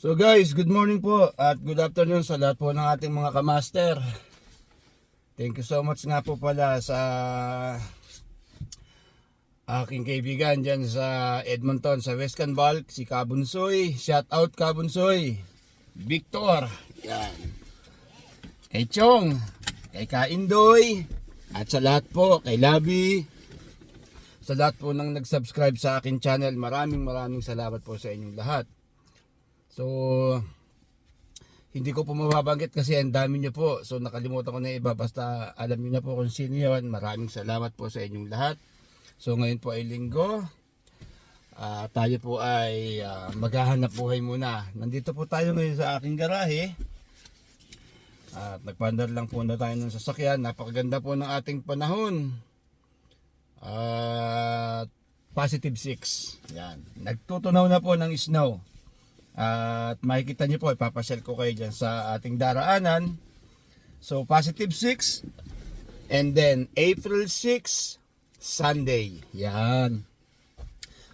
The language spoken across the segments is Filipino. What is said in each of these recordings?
So guys, good morning po at good afternoon sa lahat po ng ating mga kamaster. Thank you so much nga po pala sa aking kaibigan dyan sa Edmonton, sa West Canval, si Kabunsoy. Shout out Kabunsoy. Victor. Yan. Kay Chong. Kay Kaindoy. At sa lahat po, kay Labi. Sa lahat po nang nag-subscribe sa akin channel, maraming maraming salamat po sa inyong lahat. So, hindi ko po mababanggit kasi ang dami nyo po. So, nakalimutan ko na iba. Basta alam nyo na po kung sino yun. Maraming salamat po sa inyong lahat. So, ngayon po ay linggo. Ah, tayo po ay ah, maghahanap buhay muna. Nandito po tayo ngayon sa aking garahe. At nagpandar lang po na tayo ng sasakyan. Napakaganda po ng ating panahon. At positive 6. Yan. Nagtutunaw na po ng snow. At makikita niyo po, ipapasyal ko kayo dyan sa ating daraanan. So, positive 6. And then, April 6, Sunday. Yan.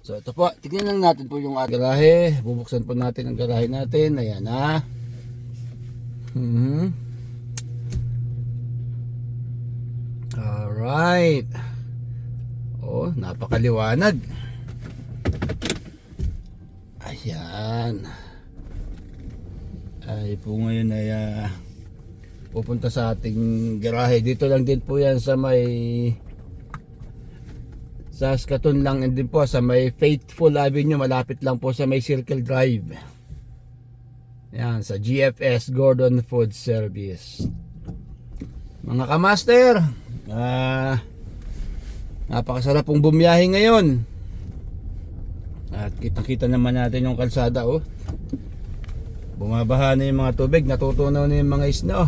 So, ito po. Tignan lang natin po yung ating garahe. Bubuksan po natin ang garahe natin. Ayan ha. Hmm. Alright. Oh, napakaliwanag. Ayan. Ay po ngayon ay ah, pupunta sa ating garahe. Dito lang din po yan sa may Saskatoon lang din po sa may Faithful Avenue. Malapit lang po sa may Circle Drive. Yan, sa GFS Gordon Food Service. Mga kamaster, ah, napakasarap pong bumiyahe ngayon. At kitang-kita naman natin yung kalsada oh. Bumabaha na yung mga tubig, natutunaw na yung mga snow.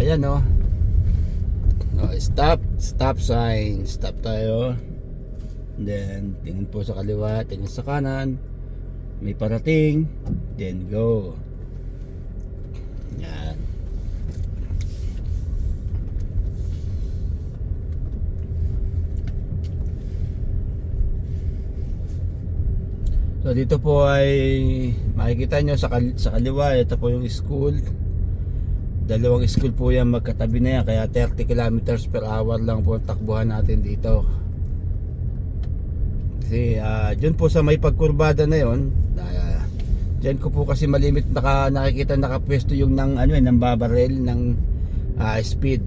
Ayan oh. oh stop, stop sign. Stop tayo. Then tingin po sa kaliwa, tingin sa kanan. May parating, then go. Yan. So dito po ay makikita nyo sa, kal- sa kaliwa, ito po yung school. Dalawang school po yan magkatabi na yan, kaya 30 kilometers per hour lang po takbuhan natin dito. Kasi ah, dyan po sa may pagkurbada na yon, uh, dyan ko po kasi malimit naka, nakikita nakapwesto yung ng, ano, eh, ng babarel ng ah, speed.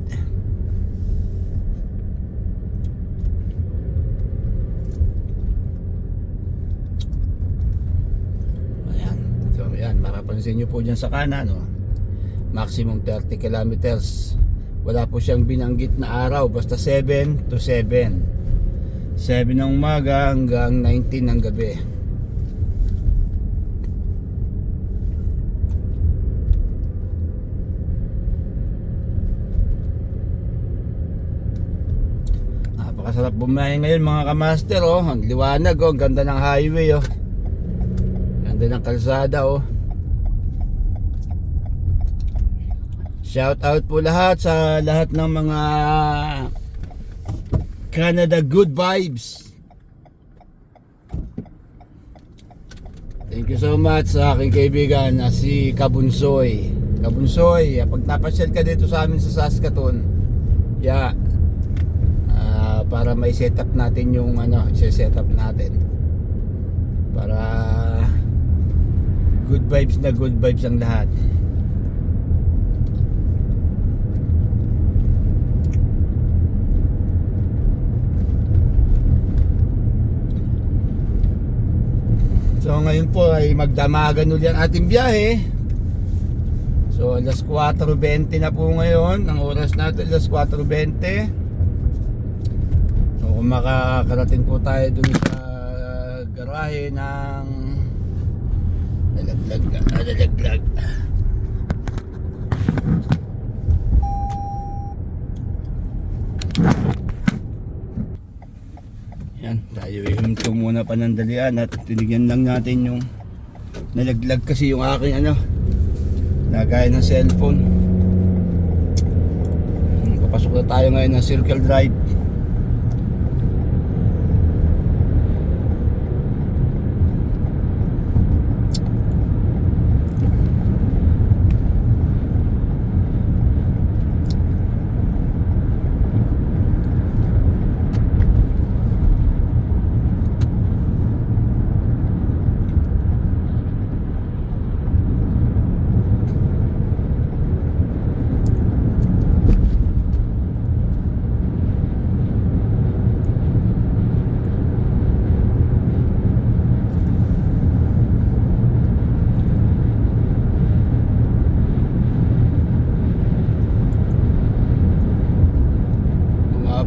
Ayan. So, Mapapansin nyo po dyan sa kanan, no? Maximum 30 kilometers. Wala po siyang binanggit na araw. Basta 7 to 7. 7 ng umaga hanggang 19 ng gabi. Napakasarap bumiyahe ngayon mga kamaster oh. Ang liwanag oh. Ang ganda ng highway oh. Ganda ng kalsada oh. Shout out po lahat sa lahat ng mga Canada good vibes. Thank you so much sa aking kaibigan na si Kabunsoy. Kabunsoy, pag napasyal ka dito sa amin sa Saskatoon, yeah, ah, para may setup natin yung ano, setup natin. Para good vibes na good vibes ang lahat. So ngayon po ay magdamagan ulit ang ating biyahe. So alas 4.20 na po ngayon. Ang oras natin alas 4.20. So kung makakarating po tayo dun sa garahe ng nalaglag, nalaglag. Yan, tayo muna panandalian at tinigyan lang natin yung nalaglag kasi yung aking ano lagay ng cellphone. Papasok na tayo ngayon ng Circle Drive.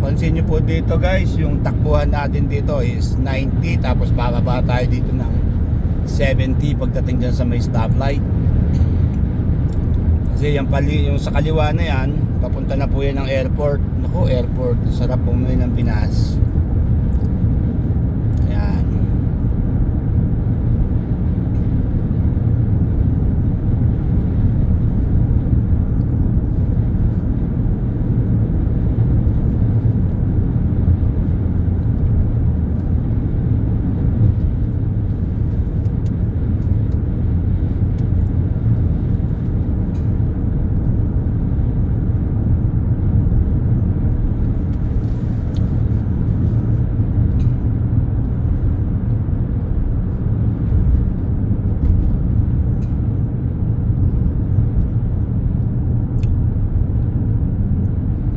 mapapansin nyo po dito guys, yung takbuhan natin dito is 90 tapos bababa tayo dito ng 70 pagdating dyan sa may stoplight. Kasi yung, pali, yung sa kaliwa na yan, papunta na po yan ng airport. Naku, airport. Sarap bumuwi ng Pinas. Ayan.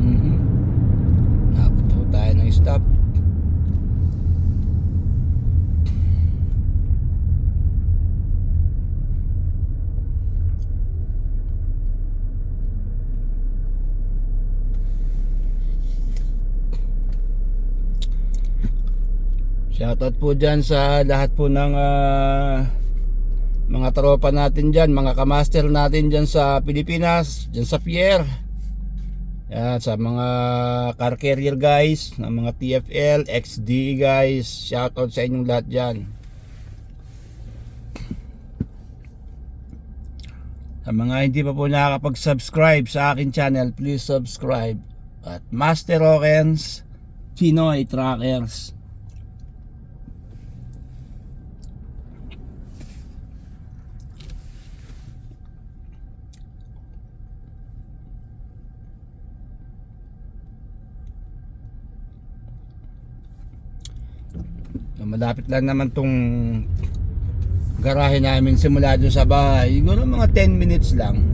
Mhm. Nakapot po tayo ng stop. Shoutout po dyan sa lahat po ng ah, mga tropa natin dyan, mga kamaster natin dyan sa Pilipinas, dyan sa Pierre. Yan, sa mga car carrier guys, ng mga TFL, XD guys, shoutout sa inyong lahat dyan. Sa mga hindi pa po nakakapag-subscribe sa akin channel, please subscribe. At Master Rockens, Pinoy Trackers. Malapit lang naman tong garahe namin simula dun sa bahay. Siguro mga 10 minutes lang.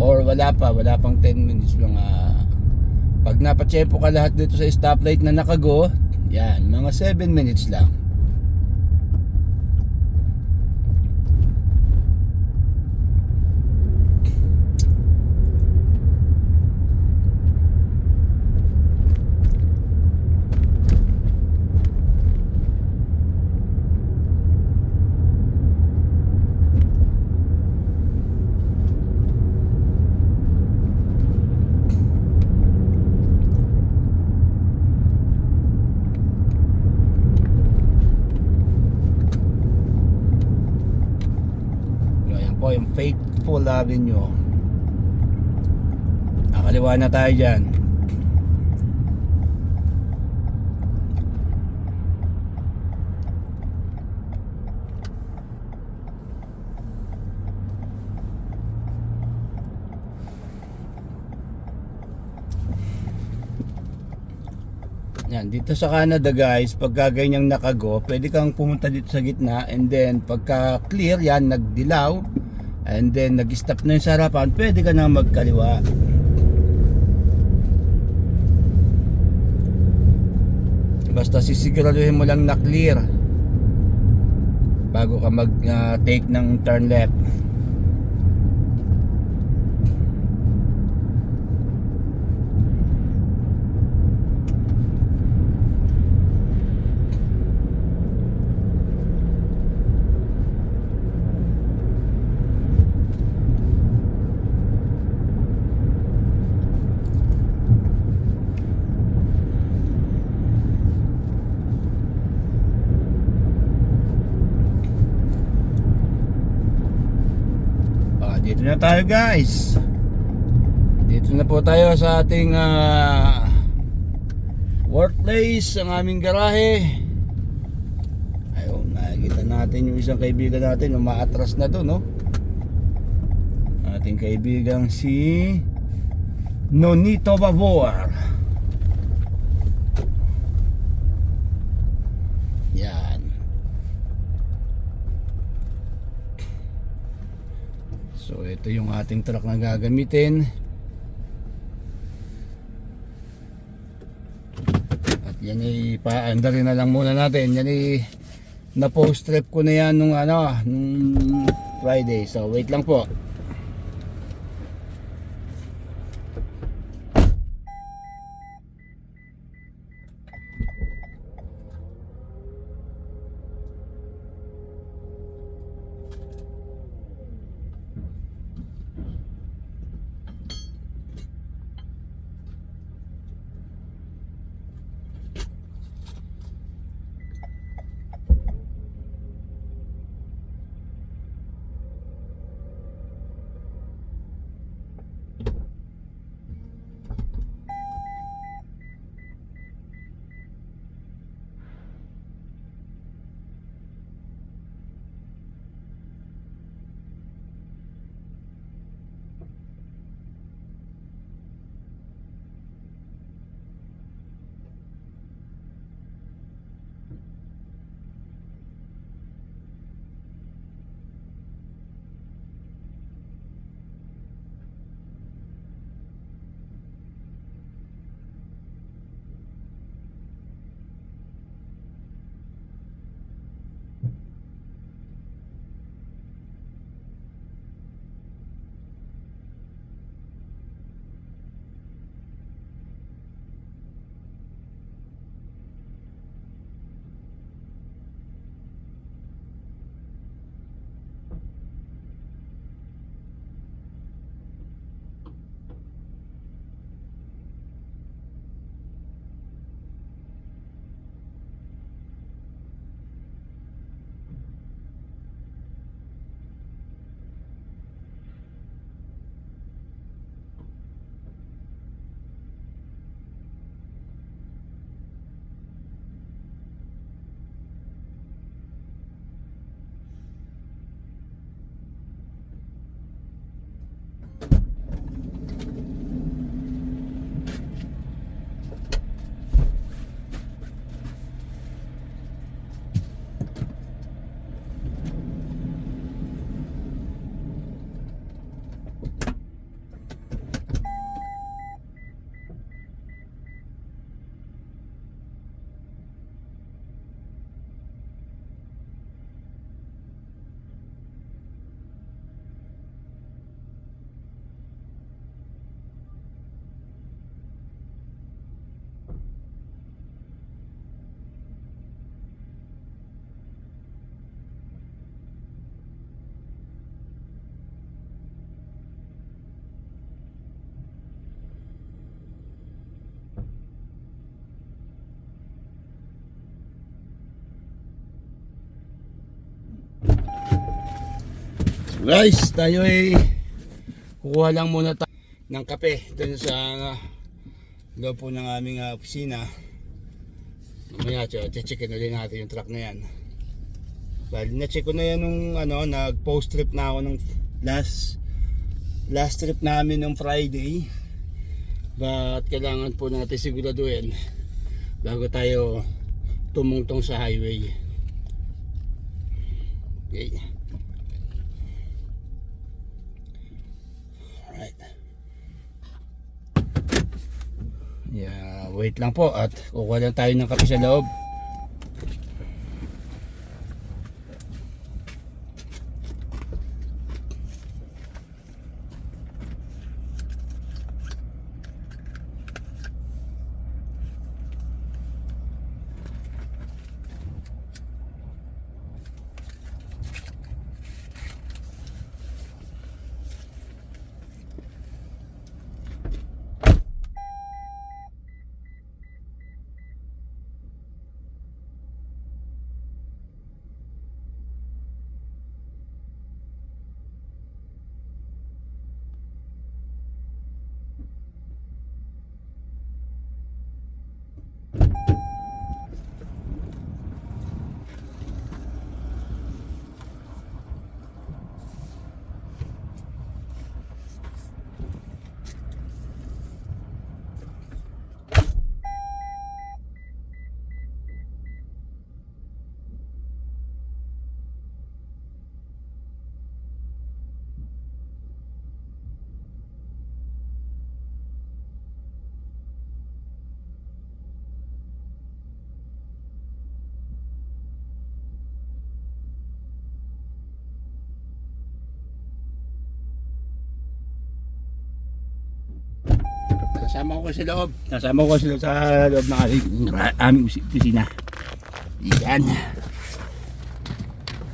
Or wala pa, wala pang 10 minutes lang. ah. pag napatsempo ka lahat dito sa stoplight na nakago, yan, mga 7 minutes lang. Yung Faithful Avenue. Nakaliwa na tayo dyan. Yan, dito sa Canada guys, pagka ganyang nakago, pwede kang pumunta dito sa gitna and then pagka clear yan, nagdilaw and then nag-stop na yung sa harapan, pwede ka na magkaliwa. Basta sisiguraduhin mo lang na clear bago ka mag ah, take ng turn left. Ah, dito na tayo guys. Dito na po tayo sa ating ah, workplace, ang aming garahe. Ayun, nakikita natin yung isang kaibigan natin, umaatras na to, no? Ating kaibigang si Nonito Babor. Yan. So ito yung ating truck na gagamitin. At yan ay paanda rin na lang muna natin. Yan ay na post trip ko na yan nung ano, nung Friday. So wait lang po. Guys, tayo ay kukuha lang muna tayo ng kape dun sa loob po ng aming ah, opisina. Mamaya, checkin ulit natin yung truck na yan. Bali, na-check ko na yan nung ano, nag-post trip na ako nung last last trip namin nung Friday. But kailangan po natin siguraduhin bago tayo tumungtong sa highway. Okay. Alright. Yeah, wait lang po at kukuha lang tayo ng kape sa loob. Kasama ko sa loob. Kasama ko sila sa loob ng aming, aming opisina. Yan.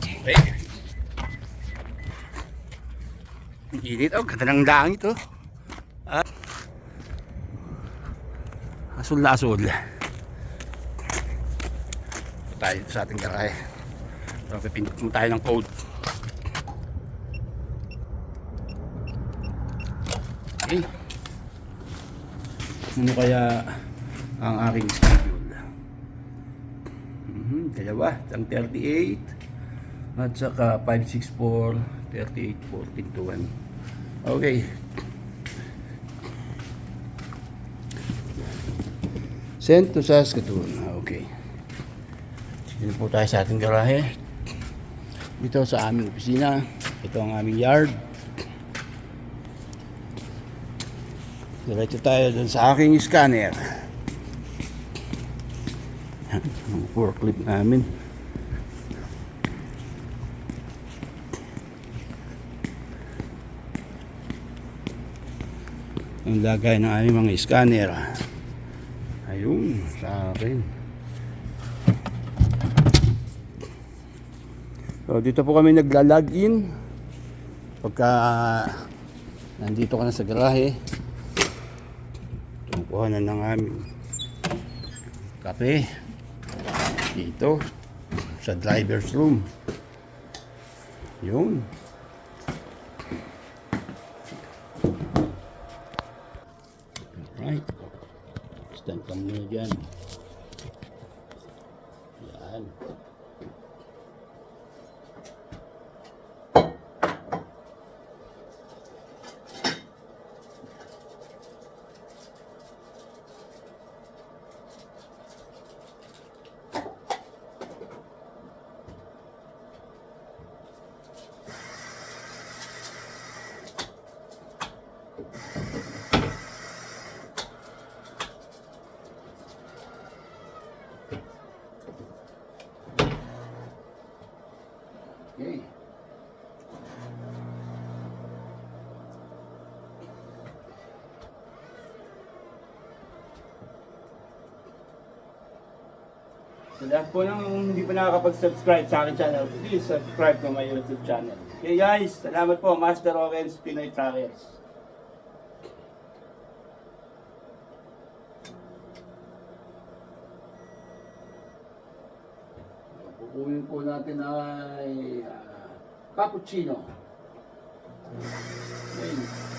Okay. Ang Init oh, ganda ng langit oh. At asul na asul. Tayo sa ating garahe. So, pipindot mo tayo ng code. Okay. Ano kaya ang aking schedule? Mhm, dalawa, ang 38 at saka 564 38 14 to 1. Okay. Send to Saskatoon. Okay. Dito po tayo sa ating garahe. Dito sa aming opisina. Ito ang aming yard. Diretso tayo dun sa aking scanner. Ang forklift namin. Ang lagay ng aming mga scanner. Ayun, sa akin. So, dito po kami nagla-login. Pagka nandito ka na sa garahe, Na ng aming kape dito sa driver's room. Yun. Alright. Stand ka muna dyan. Yan. Okay. Sa lahat po ng hindi pa nakakapag-subscribe sa akin channel, please subscribe to my YouTube channel. Okay guys, salamat po Master Owens Pinoy Trackers. Kukunin po natin ay ah, cappuccino. Ayun.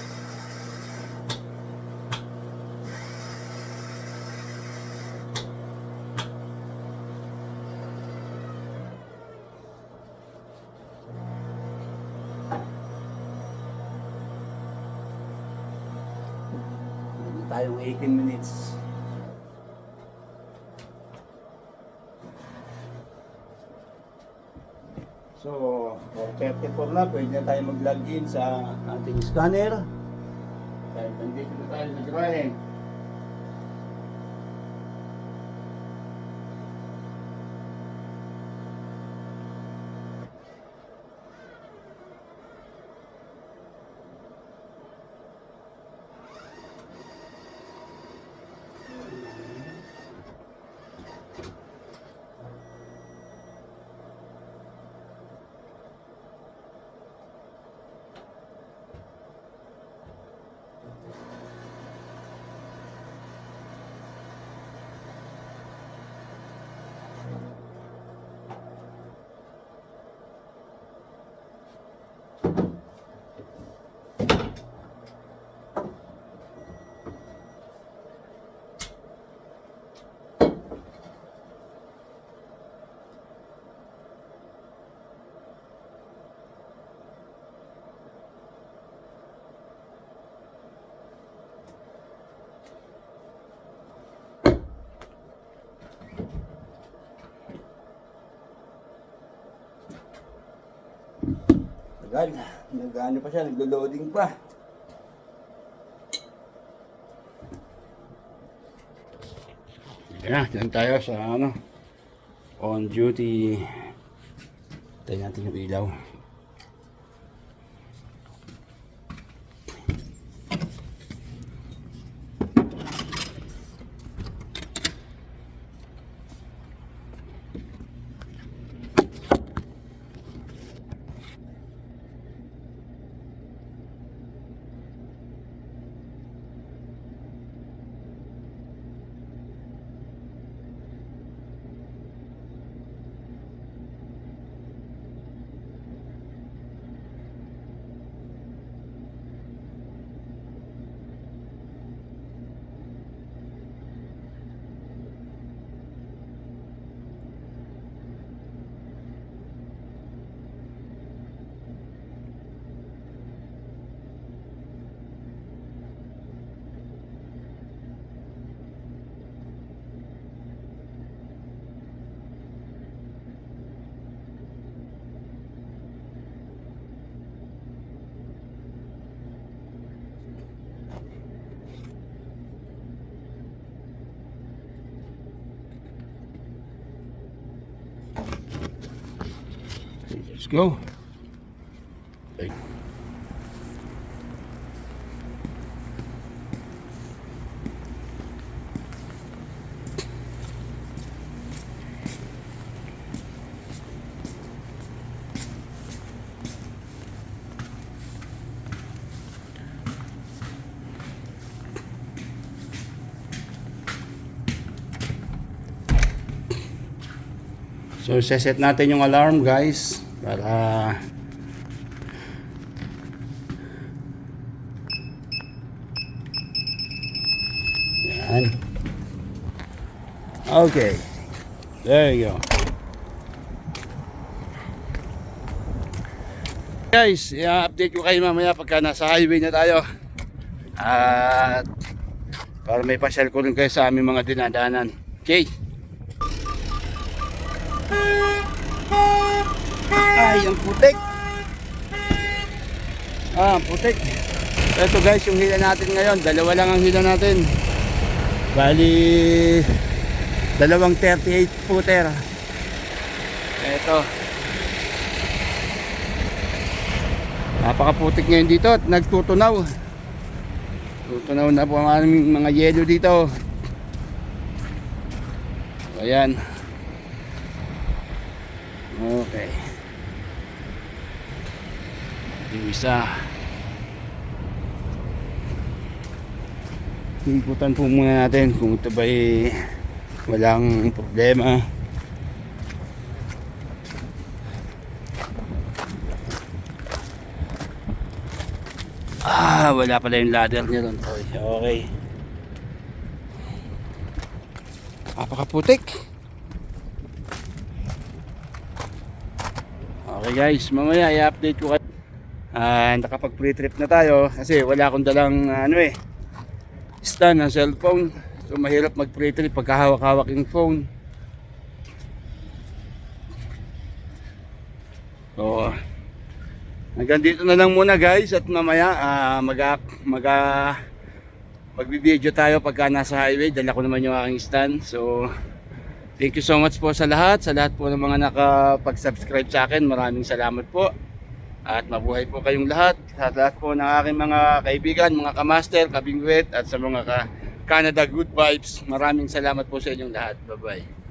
Tayong 18 minutes. So, 4.34 na, pwede na tayo mag-login sa ating scanner. Dahil nandito na tayo nag-drawing. Tagal. Nag-ano pa siya, naglo-loading pa. Yan, yan tayo sa ano, on duty. Tayo natin yung ilaw. Let's go. Okay. So, set natin yung alarm guys para Yan. Okay. There you go. Guys, i-update ko kayo mamaya pagka nasa highway na tayo. At para may pasyal ko rin kayo sa aming mga dinadaanan. Okay. Ay, ang putik. Ah, putik. Ito guys, yung hila natin ngayon. Dalawa lang ang hila natin. Bali, dalawang 38 footer. Ito. Napakaputik ngayon dito at nagtutunaw. Tutunaw na po ang aming mga yelo dito. Ayan. Okay. Yung isa. Ikutan po muna natin kung ito ba walang problema. Ah, wala pala yung ladder niya doon. Okay. Napakaputik. Okay guys, mamaya i-update ko kayo. Ah, nakapag pre-trip na tayo kasi wala akong dalang ano eh stand ng cellphone. So mahirap mag pre-trip pagka hawak-hawak yung phone. So, hanggang dito na lang muna guys at mamaya ah, mag mag ah, magbibideo tayo pagka nasa highway. Dala ko naman yung aking stand. So, thank you so much po sa lahat. Sa lahat po ng mga nakapag-subscribe sa akin. Maraming salamat po. At mabuhay po kayong lahat. Sa lahat po ng aking mga kaibigan, mga kamaster, kabingwit, at sa mga ka Canada Good Vibes. Maraming salamat po sa inyong lahat. Bye-bye.